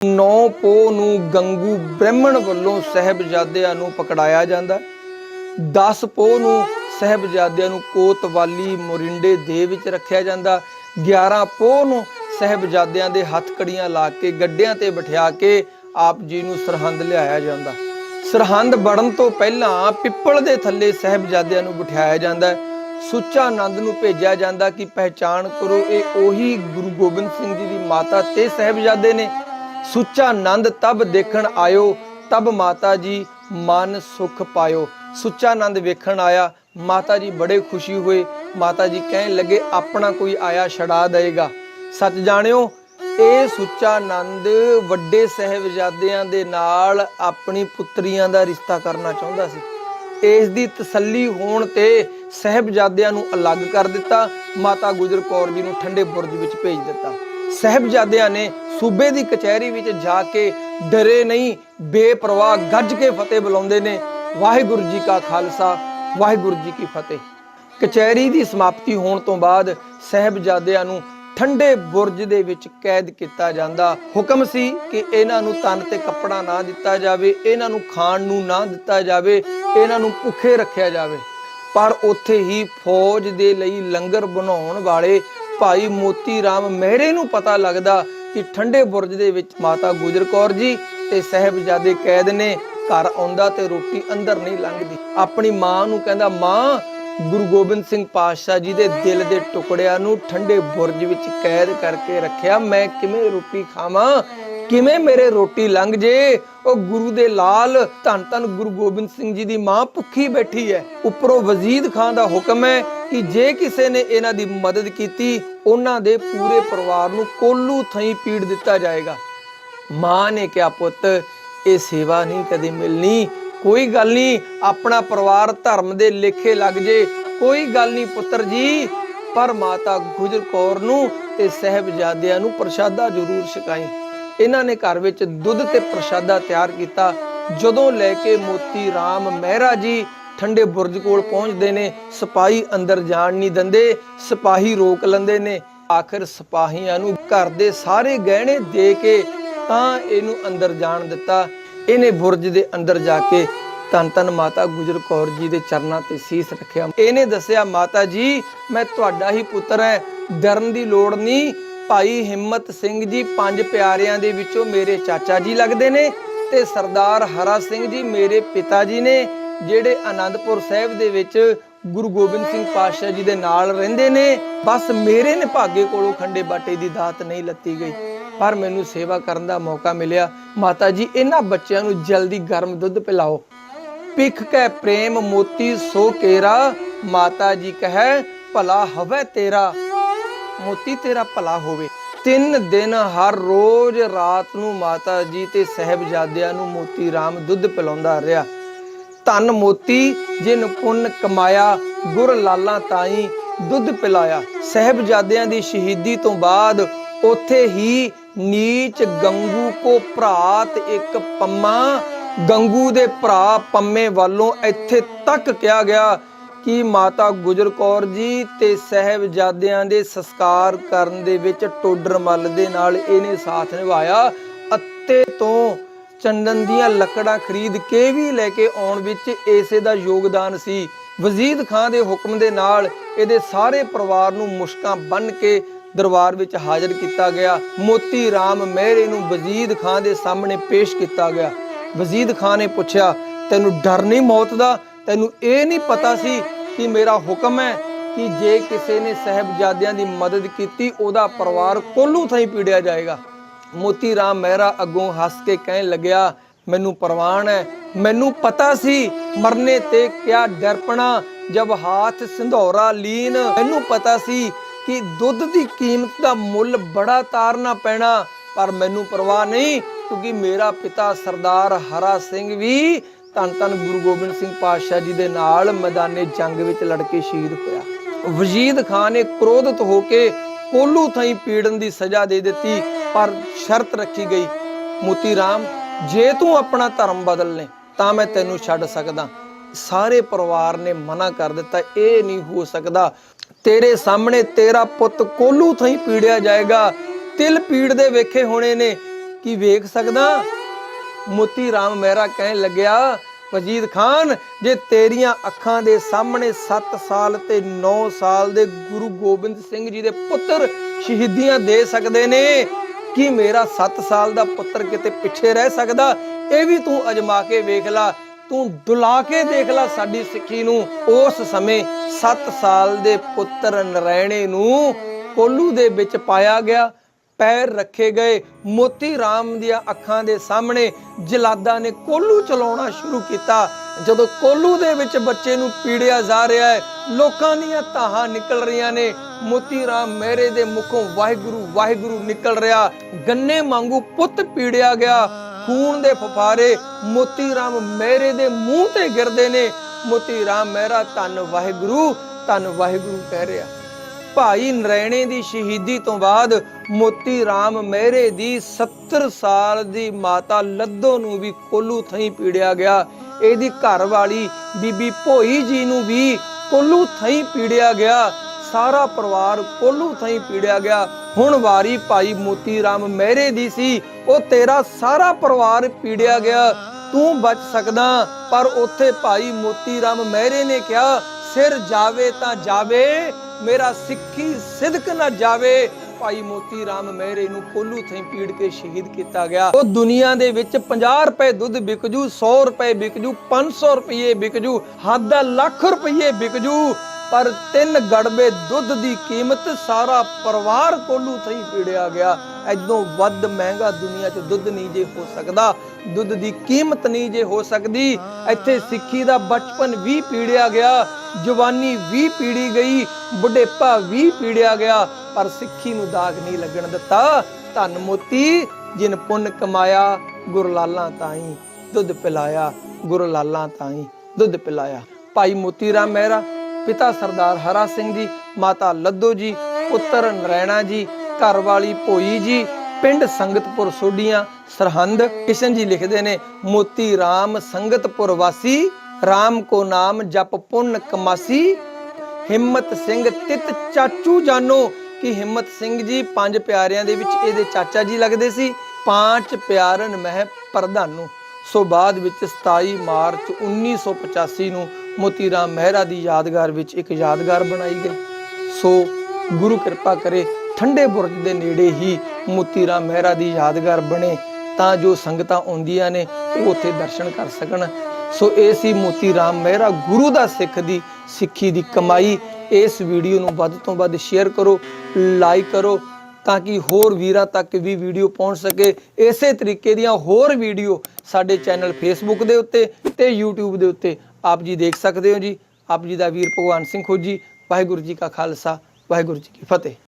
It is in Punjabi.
9 ਪੋ ਨੂੰ ਗੰਗੂ ਬ੍ਰਾਹਮਣ ਵੱਲੋਂ ਸਹਿਬਜ਼ਾਦਿਆਂ ਨੂੰ ਪਕੜਾਇਆ ਜਾਂਦਾ 10 ਪੋ ਨੂੰ ਸਹਿਬਜ਼ਾਦਿਆਂ ਨੂੰ ਕੋਤਵਾਲੀ ਮੋਰਿੰਡੇ ਦੇ ਵਿੱਚ ਰੱਖਿਆ ਜਾਂਦਾ 11 ਪੋ ਨੂੰ ਸਹਿਬਜ਼ਾਦਿਆਂ ਦੇ ਹੱਥਕੜੀਆਂ ਲਾ ਕੇ, ਗੱਡਿਆਂ ਤੇ ਬਿਠਾ ਕੇ ਆਪ ਜੀ ਨੂੰ ਸਰਹੰਦ ਲਿਆਇਆ ਜਾਂਦਾ ਸਰਹੰਦ ਵੜਨ ਤੋਂ ਪਹਿਲਾਂ ਪਿੱਪਲ ਦੇ ਥੱਲੇ ਸਹਿਬਜ਼ਾਦਿਆਂ ਨੂੰ ਬਿਠਾਇਆ ਜਾਂਦਾ ਸੁੱਚਾ ਆਨੰਦ ਨੂੰ ਭੇਜਿਆ ਜਾਂਦਾ ਕਿ, ਪਹਿਚਾਣ ਕਰੋ, ਇਹ ਉਹੀ ਗੁਰੂ ਗੋਬਿੰਦ ਸਿੰਘ ਜੀ ਦੀ ਮਾਤਾ ਤੇ ਸਹਿਬਜ਼ਾਦੇ ਨੇ। ਸੁੱਚਾ ਆਨੰਦ ਤਬ ਦੇਖਣ ਆਇਓ, ਤਬ ਮਾਤਾ ਜੀ ਮਨ ਸੁਖ ਪਾਇਓ। ਸੁੱਚਾ ਆਨੰਦ ਵੇਖਣ ਆਇਆ, ਮਾਤਾ ਜੀ ਬੜੇ ਖੁਸ਼ੀ ਹੋਏ। ਮਾਤਾ ਜੀ ਕਹਿਣ ਲੱਗੇ, ਆਪਣਾ ਕੋਈ ਆਇਆ ਛੜਾ ਦੇਗਾ। ਸੱਚ ਜਾਣਿਓ, ਇਹ ਸੁੱਚਾ ਆਨੰਦ ਵੱਡੇ ਸਹਿਬਜ਼ਾਦਿਆਂ ਦੇ ਨਾਲ ਆਪਣੀ ਪੁੱਤਰੀਆਂ ਦਾ ਰਿਸ਼ਤਾ ਕਰਨਾ ਚਾਹੁੰਦਾ ਸੀ। ਇਸ ਦੀ ਤਸੱਲੀ ਹੋਣ ਤੇ ਸਹਿਬਜ਼ਾਦਿਆਂ ਨੂੰ ਅਲੱਗ ਕਰ ਦਿੱਤਾ, ਮਾਤਾ ਗੁਜਰ ਕੌਰ ਜੀ ਨੂੰ ਠੰਡੇ ਬੁਰਜ ਵਿੱਚ ਭੇਜ ਦਿੱਤਾ। ਸਹਿਬਜ਼ਾਦਿਆਂ ਨੇ ਸੂਬੇ ਦੀ ਕਚਹਿਰੀ ਵਿੱਚ ਜਾ ਕੇ ਡਰੇ ਨਹੀਂ, ਬੇਪਰਵਾਹ ਗੱਜ ਕੇ ਫਤਿਹ ਬੁਲਾਉਂਦੇ ਨੇ। ਵਾਹਿਗੁਰੂ ਜੀ ਕਾ ਖਾਲਸਾ, ਵਾਹਿਗੁਰੂ ਜੀ ਕੀ ਫਤਿਹ। ਕਚਹਿਰੀ ਦੀ ਸਮਾਪਤੀ ਹੋਣ ਤੋਂ ਬਾਅਦ ਸਹਿਬਜ਼ਾਦਿਆਂ ਨੂੰ ਠੰਡੇ ਬੁਰਜ ਦੇ ਵਿੱਚ ਕੈਦ ਕੀਤਾ ਜਾਂਦਾ। ਹੁਕਮ ਸੀ ਕਿ ਇਹਨਾਂ ਨੂੰ ਤਨ ਤੇ ਕੱਪੜਾ ਨਾ ਦਿੱਤਾ ਜਾਵੇ, ਇਹਨਾਂ ਨੂੰ ਖਾਣ ਨੂੰ ਨਾ ਦਿੱਤਾ ਜਾਵੇ, ਇਹਨਾਂ ਨੂੰ ਭੁੱਖੇ ਰੱਖਿਆ ਜਾਵੇ। ਪਰ ਉੱਥੇ ਹੀ ਫੌਜ ਦੇ ਲਈ ਲੰਗਰ ਬਣਾਉਣ ਵਾਲੇ ਭਾਈ ਮੋਤੀ ਰਾਮ ਮਹਿਰੇ ਨੂੰ ਪਤਾ ਲੱਗਦਾ ਕਿ ਠੰਡੇ ਬੁਰਜ ਦੇ ਵਿੱਚ ਮਾਤਾ ਗੁਜਰ ਕੌਰ ਜੀ ਤੇ ਸਹਿਬਜ਼ਾਦੇ ਕੈਦ ਨੇ ਘਰ ਆਉਂਦਾ ਤੇ ਰੋਟੀ ਅੰਦਰ ਨਹੀਂ ਲੰਘਦੀ। ਆਪਣੀ ਮਾਂ ਨੂੰ ਕਹਿੰਦਾ, ਮਾਂ, ਗੁਰੂ ਗੋਬਿੰਦ ਸਿੰਘ ਪਾਤਸ਼ਾਹ ਜੀ ਦੇ ਦਿਲ ਦੇ ਟੁਕੜਿਆਂ ਨੂੰ ਠੰਡੇ ਬੁਰਜ ਵਿੱਚ ਕੈਦ ਕਰਕੇ ਰੱਖਿਆ, ਮੈਂ ਕਿਵੇਂ ਰੋਟੀ ਖਾਵਾਂ? ਕਿਵੇਂ ਮੇਰੇ ਰੋਟੀ ਲੰਘ ਜੇ? ਉਹ ਗੁਰੂ ਦੇ ਲਾਲ ਧੰਨ ਧੰਨ ਗੁਰੂ ਗੋਬਿੰਦ ਸਿੰਘ ਜੀ ਦੀ ਮਾਂ ਭੁੱਖੀ ਬੈਠੀ ਹੈ। ਉੱਪਰੋਂ ਵਜ਼ੀਦ ਖਾਨ ਦਾ ਹੁਕਮ ਹੈ ਕਿ ਜੇ ਕਿਸੇ ਨੇ ਇਹਨਾਂ ਦੀ ਮਦਦ ਕੀਤੀ, ਉਹਨਾਂ ਦੇ ਪੂਰੇ ਪਰਿਵਾਰ ਨੂੰ ਕੋਲੂ ਥਈ ਪੀੜ ਦਿੱਤਾ ਜਾਏਗਾ। ਮਾਂ ਨੇ ਕਿਹਾ, ਪੁੱਤ, ਇਹ ਸੇਵਾ ਨਹੀਂ ਕਦੇ ਮਿਲਣੀ। ਕੋਈ ਗੱਲ ਨਹੀਂ, ਆਪਣਾ ਪਰਿਵਾਰ ਧਰਮ ਦੇ ਲੇਖੇ ਲੱਗ ਜੇ। ਕੋਈ ਗੱਲ ਨਹੀਂ ਪੁੱਤਰ ਜੀ, ਪਰ ਮਾਤਾ ਗੁਜਰ ਕੌਰ ਨੂੰ ਤੇ ਸਹਿਬਜ਼ਾਦਿਆਂ ਨੂੰ ਪ੍ਰਸ਼ਾਦਾ ਜ਼ਰੂਰ ਛਕਾਈ। ਇਹਨਾਂ ਨੇ ਘਰ ਵਿੱਚ ਦੁੱਧ ਤੇ ਪ੍ਰਸ਼ਾਦਾ ਤਿਆਰ ਕੀਤਾ। ਜਦੋਂ ਲੈ ਕੇ ਮੋਤੀ RAM ਮਹਿਰਾ ਜੀ ਠੰਡੇ ਬੁਰਜ ਕੋਲ ਪਹੁੰਚਦੇ ਨੇ, ਸਿਪਾਹੀ ਅੰਦਰ ਜਾਣ ਨਹੀਂ ਦਿੰਦੇ, ਸਿਪਾਹੀ ਰੋਕ ਲੈਂਦੇ ਨੇ। ਆਖਿਰ ਸਿਪਾਹੀਆਂ ਨੂੰ ਘਰ ਦੇ ਸਾਰੇ ਗਹਿਣੇ ਦੇ ਕੇ ਤਾਂ ਇਹਨੂੰ ਅੰਦਰ ਜਾਣ ਦਿੱਤਾ। ਇਹਨੇ ਬੁਰਜ ਦੇ ਅੰਦਰ ਜਾ ਕੇ ਤਨ ਤਨ ਮਾਤਾ ਗੁਜਰ ਕੌਰ ਜੀ ਦੇ ਚਰਨਾਂ ਤੇ ਸੀਸ ਰੱਖਿਆ। ਇਹਨੇ ਦੱਸਿਆ, ਮਾਤਾ ਜੀ, ਮੈਂ ਤੁਹਾਡਾ ਹੀ ਪੁੱਤਰ ਹੈ ਡਰਨ ਦੀ ਲੋੜ ਨਹੀਂ। ਭਾਈ ਹਿੰਮਤ ਸਿੰਘ ਜੀ ਪੰਜ ਪਿਆਰਿਆਂ ਦੇ ਵਿੱਚੋਂ ਮੇਰੇ ਚਾਚਾ ਜੀ ਲੱਗਦੇ ਨੇ ਤੇ ਸਰਦਾਰ ਹਰਾ ਸਿੰਘ ਜੀ ਮੇਰੇ ਪਿਤਾ ਜੀ ਨੇ। ਜਿਹੜੇ ਆਨੰਦਪੁਰ ਸਾਹਿਬ ਦੇ ਵਿੱਚ ਗੁਰੂ ਗੋਬਿੰਦ ਸਿੰਘ ਪਾਤਸ਼ਾਹ ਜੀ ਦੇ ਨਾਲ ਰਹਿੰਦੇ ਨੇ, ਬਸ ਮੇਰੇ ਨਿਭਾਗੇ ਕੋਲੋਂ ਖੰਡੇ ਬਾਟੇ ਦੀ ਦਾਤ ਨਹੀਂ ਲੱਤੀ ਗਈ। ਪਰ ਮੈਨੂੰ ਸੇਵਾ ਕਰਨ ਦਾ ਮੌਕਾ ਮਿਲਿਆ। ਮਾਤਾ ਜੀ, ਇਹਨਾਂ ਬੱਚਿਆਂ ਨੂੰ ਜਲਦੀ ਗਰਮ ਦੁੱਧ ਪਿਲਾਓ। ਪਿਖ ਕੈ ਪ੍ਰੇਮ ਮੋਤੀ ਸੋ ਕੇਰਾ, ਮਾਤਾ ਜੀ ਕਹੈ ਭਲਾ ਹਵੇ ਤੇਰਾ। ਮੋਤੀ ਤੇਰਾ ਭਲਾ ਹੋਵੇ। ਤਿੰਨ ਦਿਨ ਹਰ ਰੋਜ਼ ਰਾਤ ਨੂੰ ਮਾਤਾ ਜੀ ਤੇ ਸਹਿਬਜ਼ਾਦਿਆਂ ਨੂੰ ਮੋਤੀ ਰਾਮ ਦੁੱਧ ਪਿਲਾਉਂਦਾ ਰਿਹਾ। ਧੰਨ ਮੋਤੀ, ਜਿਨ ਪੁੰਨ ਕਮਾਇਆ, ਗੁਰ ਲਾਲਾ ਤਾਈ ਦੁੱਧ ਪਿਲਾਇਆ। ਸਹਿਬਜ਼ਾਦਿਆਂ ਦੀ ਸ਼ਹੀਦੀ ਤੋਂ ਬਾਅਦ ਉੱਥੇ ਹੀ ਨੀਚ ਗੰਗੂ ਕੋ ਭਰਾਤ ਇੱਕ ਪੰਮਾ, ਗੰਗੂ ਦੇ ਭਰਾ ਪੰਮੇ ਵੱਲੋਂ ਇੱਥੇ ਤੱਕ ਕਿਹਾ ਗਿਆ ਕਿ ਮਾਤਾ ਗੁਜਰ ਕੌਰ ਜੀ ਤੇ ਸਹਿਬਜ਼ਾਦਿਆਂ ਦੇ ਸੰਸਕਾਰ ਕਰਨ ਦੇ ਵਿੱਚ ਟੋਡਰ ਮੱਲ ਦੇ ਨਾਲ ਇਹਨੇ ਸਾਥ ਨਿਭਾਇਆ ਅੱਤੇ ਤੋਂ ਚੰਦਨ ਦੀਆਂ ਲੱਕੜਾਂ ਖਰੀਦ ਕੇ ਵੀ ਲੈ ਕੇ ਆਉਣ ਵਿੱਚ ਇਸੇ ਦਾ ਯੋਗਦਾਨ ਸੀ। ਵਜ਼ੀਦ ਖਾਨ ਦੇ ਹੁਕਮ ਦੇ ਨਾਲ ਇਹਦੇ ਸਾਰੇ ਪਰਿਵਾਰ ਨੂੰ ਮੁਸ਼ਕਾਂ ਬੰਨ ਕੇ ਦਰਬਾਰ ਵਿੱਚ ਹਾਜ਼ਰ ਕੀਤਾ ਗਿਆ। ਮੋਤੀ ਰਾਮ ਮਹਿਰੇ ਨੂੰ ਵਜ਼ੀਦ ਖਾਨ ਦੇ ਸਾਹਮਣੇ ਪੇਸ਼ ਕੀਤਾ ਗਿਆ। ਵਜ਼ੀਦ ਖਾਨ ਨੇ ਪੁੱਛਿਆ, ਤੈਨੂੰ ਡਰ ਨਹੀਂ ਮੌਤ ਦਾ? ਤੈਨੂੰ ਇਹ ਨਹੀਂ ਪਤਾ ਸੀ ਕਿ ਮੇਰਾ ਹੁਕਮ ਹੈ ਕਿ ਜੇ ਕਿਸੇ ਨੇ ਸਹਿਬਜ਼ਾਦਿਆਂ ਦੀ ਮਦਦ ਕੀਤੀ, ਉਹਦਾ ਪਰਿਵਾਰ ਕੋਲੂ ਥਾਈ ਪੀੜਿਆ ਜਾਏਗਾ? ਮੋਤੀ ਰਾਮ ਮਹਿਰਾ ਅੱਗੋਂ ਹੱਸ ਕੇ ਕਹਿਣ ਲੱਗਿਆ, ਮੈਨੂੰ ਪ੍ਰਵਾਨ ਹੈ ਮੈਨੂੰ ਪਤਾ ਸੀ ਮਰਨੇ ਤੇ ਕਿਆ ਡਰਪਣਾ, ਜਬ ਹਾਥ ਸਿੰਧੌਰਾ ਲੀਨ। ਮੈਨੂੰ ਪਤਾ ਸੀ ਕਿ ਦੁੱਧ ਦੀ ਕੀਮਤ ਦਾ ਮੁੱਲ ਬੜਾ ਤਾਰਨਾ ਪੈਣਾ, ਪਰ ਮੈਨੂੰ ਪਰਵਾਹ ਨਹੀਂ, ਕਿਉਂਕਿ ਮੇਰਾ ਪਿਤਾ ਸਰਦਾਰ ਹਰਾ ਸਿੰਘ ਵੀ ਧੰਨ ਧੰਨ ਗੁਰੂ ਗੋਬਿੰਦ ਸਿੰਘ ਪਾਤਸ਼ਾਹ ਜੀ ਦੇ ਨਾਲ ਮੈਦਾਨੇ ਜੰਗ ਵਿੱਚ ਲੜ ਕੇ ਸ਼ਹੀਦ ਹੋਇਆ। ਵਜੀਦ ਖਾਨ ਨੇ ਕ੍ਰੋਧਿਤ ਹੋ ਕੇ ਕੋਲੂ ਥਾਈ ਪੀੜਨ ਦੀ ਸਜ਼ਾ ਦੇ ਦਿੱਤੀ। ਪਰ ਸ਼ਰਤ ਰੱਖੀ ਗਈ, ਮੋਤੀ ਰਾਮ, ਜੇ ਤੂੰ ਆਪਣਾ ਧਰਮ ਬਦਲ ਲੈ, ਤਾਂ ਮੈਂ ਤੈਨੂੰ ਛੱਡ ਸਕਦਾ। ਸਾਰੇ ਪਰਿਵਾਰ ਨੇ ਮਨਾ ਕਰ ਦਿੱਤਾ, ਇਹ ਨਹੀਂ ਹੋ ਸਕਦਾ। ਤੇਰੇ ਸਾਹਮਣੇ ਤੇਰਾ ਪੁੱਤ ਕੋਲੂ ਥਈ ਪੀੜਿਆ ਜਾਏਗਾ। ਤਿਲ ਪੀੜ ਦੇ ਵੇਖੇ ਹੋਣੇ ਨੇ, ਕੀ ਵੇਖ ਸਕਦਾ? ਮੋਤੀ ਰਾਮ ਮਹਿਰਾ ਕਹਿਣ ਲੱਗਿਆ ਵਜੀਦ ਖਾਨ, ਜੇ ਤੇਰੀਆਂ ਅੱਖਾਂ ਦੇ ਸਾਹਮਣੇ 7 ਸਾਲ ਤੇ 9 ਸਾਲ ਦੇ ਗੁਰੂ ਗੋਬਿੰਦ ਸਿੰਘ ਜੀ ਦੇ ਪੁੱਤਰ ਸ਼ਹੀਦੀਆਂ ਦੇ ਸਕਦੇ ਨੇ ਕੀ ਮੇਰਾ 7 ਸਾਲ ਦਾ ਪੁੱਤਰ ਕਿਤੇ ਪਿੱਛੇ ਰਹਿ ਸਕਦਾ? ਇਹ ਵੀ ਤੂੰ ਅਜਮਾ ਕੇ ਵੇਖ ਲੈ। ਤੂੰ ਡੁਲਾ ਕੇ ਦੇਖ ਲੈ ਸਾਡੀ ਸਿੱਖੀ ਨੂੰ। ਉਸ ਸਮੇਂ 7 ਸਾਲ ਦੇ ਪੁੱਤਰ ਨਰੈਣੇ ਨੂੰ ਕੋਲੂ ਦੇ ਵਿੱਚ ਪਾਇਆ ਗਿਆ। ਪੈਰ ਰੱਖੇ ਗਏ। ਮੋਤੀ ਰਾਮ ਦੀਆਂ ਅੱਖਾਂ ਦੇ ਸਾਹਮਣੇ ਜਲਾਦਾਂ ਨੇ ਕੋਲੂ ਚਲਾਉਣਾ ਸ਼ੁਰੂ ਕੀਤਾ। ਜਦੋਂ ਕੋਲੂ ਦੇ ਵਿੱਚ ਬੱਚੇ ਨੂੰ ਪੀੜਿਆ ਜਾ ਰਿਹਾ ਹੈ, ਲੋਕਾਂ ਦੀਆਂ ਤਾਹਾਂ ਨਿਕਲ ਰਹੀਆਂ ਨੇ। ਮੋਤੀ ਰਾਮ ਮੇਰੇ ਦੇ ਮੁਖੋਂ ਵਾਹਿਗੁਰੂ ਵਾਹਿਗੁਰੂ ਨਿਕਲ ਰਿਹਾ। ਗੰਨੇ ਵਾਂਗੂ ਪੁੱਤ ਪੀੜਿਆ ਗਿਆ। ਖੂਨ ਦੇ ਫਫਾਰੇ ਮੋਤੀ ਰਾਮ ਮੇਰੇ ਦੇ ਮੂੰਹ ਤੇ ਗਿਰਦੇ ਨੇ। ਮੋਤੀ ਰਾਮ ਮਹਿਰਾ ਧੰਨ ਵਾਹਿਗੁਰੂ ਧੰਨ ਵਾਹਿਗੁਰੂ ਕਹਿ ਰਿਹਾ। ਭਾਈ ਨਰੈਣੇ ਦੀ ਸ਼ਹੀਦੀ ਤੋਂ ਬਾਅਦ ਮੋਤੀ ਰਾਮ ਮੇਰੇ ਦੀ 70 ਸਾਲ ਦੀ ਮਾਤਾ ਲੱਦੋ ਨੂੰ ਵੀ ਕੋਲੂ ਥਈ ਪੀੜਿਆ ਗਿਆ। ਇਹਦੀ ਘਰ ਵਾਲੀ ਬੀਬੀ ਭੋਈ ਜੀ ਨੂੰ ਵੀ ਕੋਲੂ ਥਈ ਪੀੜਿਆ ਗਿਆ। ਸਾਰਾ ਪਰਿਵਾਰ ਕੋਲੂ ਥਾਈ ਪੀੜਿਆ ਗਿਆ। ਹੁਣ ਵਾਰੀ ਭਾਈ ਮੋਤੀ ਰਾਮ ਮਹਿਰੇ ਦੀ ਸੀ, ਉਹ ਤੇਰਾ ਸਾਰਾ ਪਰਿਵਾਰ ਪੀੜਿਆ ਗਿਆ। ਤੂੰ ਬਚ ਸਕਦਾ, ਪਰ ਉੱਥੇ ਭਾਈ ਮੋਤੀ ਰਾਮ ਮਹਿਰੇ ਨੇ ਕਿਹਾ, ਸਿਰ ਜਾਵੇ ਤਾਂ ਜਾਵੇ, ਮੇਰਾ ਸਿੱਖੀ ਸਿਦਕ ਨਾ ਜਾਵੇ। ਭਾਈ ਮੋਤੀ ਰਾਮ ਮਹਿਰੇ ਨੂੰ ਕੋਲੂ ਥਾਈ ਪੀੜ ਕੇ ਸ਼ਹੀਦ ਕੀਤਾ ਗਿਆ। ਉਹ ਦੁਨੀਆ ਦੇ ਵਿੱਚ 50 ਰੁਪਏ ਦੁੱਧ ਵਿਕਜੂ 100 ਰੁਪਏ ਵਿਕ ਜੂ 500 ਰੁਪਏ ਵਿਕ ਜੂ ਹੱਦ ਲੱਖ ਰੁਪਏ ਵਿਕਜੂ। ਪਰ ਤਿੰਨ ਗੜਬੇ ਦੁੱਧ ਦੀ ਕੀਮਤ ਸਾਰਾ ਪਰਿਵਾਰ ਕੋਲੂ ਥਈ ਪੀੜਿਆ ਗਿਆ। ਐਦੋਂ ਵੱਧ ਮਹਿੰਗਾ ਦੁਨੀਆ 'ਚ ਦੁੱਧ ਨਹੀਂ ਜੇ ਹੋ ਸਕਦਾ। ਦੁੱਧ ਦੀ ਕੀਮਤ ਨਹੀਂ ਜੇ ਹੋ ਸਕਦੀ। ਇੱਥੇ ਸਿੱਖੀ ਦਾ ਬਚਪਨ ਵੀ ਪੀੜਿਆ ਗਿਆ। ਜਵਾਨੀ ਵੀ ਪੀੜੀ ਗਈ। ਬੁਢੇਪਾ ਵੀ ਪੀੜਿਆ ਗਿਆ। ਪਰ ਸਿੱਖੀ ਨੂੰ ਦਾਗ ਨਹੀਂ ਲੱਗਣ ਦਿੱਤਾ। ਧੰਨ ਮੋਤੀ, ਜਿਨ ਪੁੰਨ ਕਮਾਇਆ, ਗੁਰਲਾਲਾਂ ਤਾਈ ਦੁੱਧ ਪਿਲਾਇਆ। ਗੁਰਲਾਲਾਂ ਤਾਈ ਦੁੱਧ ਪਿਲਾਇਆ। ਭਾਈ ਮੋਤੀ ਰਾਮ ਮਹਿਰਾ ਪਿਤਾ ਸਰਦਾਰ ਹਰਾ ਸਿੰਘ ਜੀ, ਮਾਤਾ ਲੱਦੋ ਜੀ, ਪੁੱਤਰ ਨਰੈਣਾ ਜੀ, ਘਰ ਵਾਲੀ ਭੋਈ ਜੀ, ਪਿੰਡ ਸੰਗਤਪੁਰ ਸੋਢੀਆਂ, ਸਰਹੰਦ ਕਿਸ਼ਨ ਜੀ ਲਿਖਦੇ ਨੇ, ਮੋਤੀ ਰਾਮ ਸੰਗਤਪੁਰ ਵਾਸੀ, ਰਾਮ ਕੋ ਨਾਮ ਜਪ ਪੁੰਨ ਕਮਾਸੀ, ਹਿੰਮਤ ਸਿੰਘ ਤਿਤ ਚਾਚੂ ਜਾਨੋ, ਕਿ ਹਿੰਮਤ ਸਿੰਘ ਜੀ ਪੰਜ ਪਿਆਰਿਆਂ ਦੇ ਵਿੱਚ ਇਹਦੇ ਚਾਚਾ ਜੀ ਲੱਗਦੇ ਸੀ ਪੰਜ ਪਿਆਰਨ ਮਹਿ ਪ੍ਰਧਾਨੂ। ਸੋ ਬਾਅਦ ਵਿੱਚ 27 ਮਾਰਚ 1985 ਨੂੰ ਮੋਤੀ ਰਾਮ ਮਹਿਰਾ ਦੀ ਯਾਦਗਾਰ ਵਿੱਚ ਇੱਕ ਯਾਦਗਾਰ ਬਣਾਈ ਗਈ। ਸੋ ਗੁਰੂ ਕਿਰਪਾ ਕਰੇ, ਠੰਡੇ ਬੁਰਜ ਦੇ ਨੇੜੇ ਹੀ ਮੋਤੀ ਰਾਮ ਮਹਿਰਾ ਦੀ ਯਾਦਗਾਰ ਬਣੇ ਤਾਂ ਜੋ ਸੰਗਤਾਂ ਆਉਂਦੀਆਂ ਨੇ, ਉਹ ਉੱਥੇ ਦਰਸ਼ਨ ਕਰ ਸਕਣ। ਸੋ ਇਹ ਸੀ ਮੋਤੀ ਰਾਮ ਮਹਿਰਾ, ਗੁਰੂ ਦਾ ਸਿੱਖ ਦੀ ਸਿੱਖੀ ਦੀ ਕਮਾਈ। ਇਸ ਵੀਡੀਓ ਨੂੰ ਵੱਧ ਤੋਂ ਵੱਧ ਸ਼ੇਅਰ ਕਰੋ, ਲਾਈਕ ਕਰੋ, ਤਾਂ ਕਿ ਹੋਰ ਵੀਰਾਂ ਤੱਕ ਵੀ ਵੀਡੀਓ ਪਹੁੰਚ ਸਕੇ। ਇਸੇ ਤਰੀਕੇ ਦੀਆਂ ਹੋਰ ਵੀਡੀਓ ਸਾਡੇ ਚੈਨਲ ਫੇਸਬੁੱਕ ਦੇ ਉੱਤੇ ਤੇ YouTube ਦੇ ਉੱਤੇ ਆਪ ਜੀ ਦੇਖ ਸਕਦੇ ਹੋ ਜੀ। ਆਪ ਜੀ ਦਾ ਵੀਰ ਭਗਵਾਨ ਸਿੰਘ ਖੋਜੀ। ਵਾਹਿਗੁਰੂ ਜੀ ਕਾ ਖਾਲਸਾ, ਵਾਹਿਗੁਰੂ ਜੀ ਕੀ ਫਤਿਹ।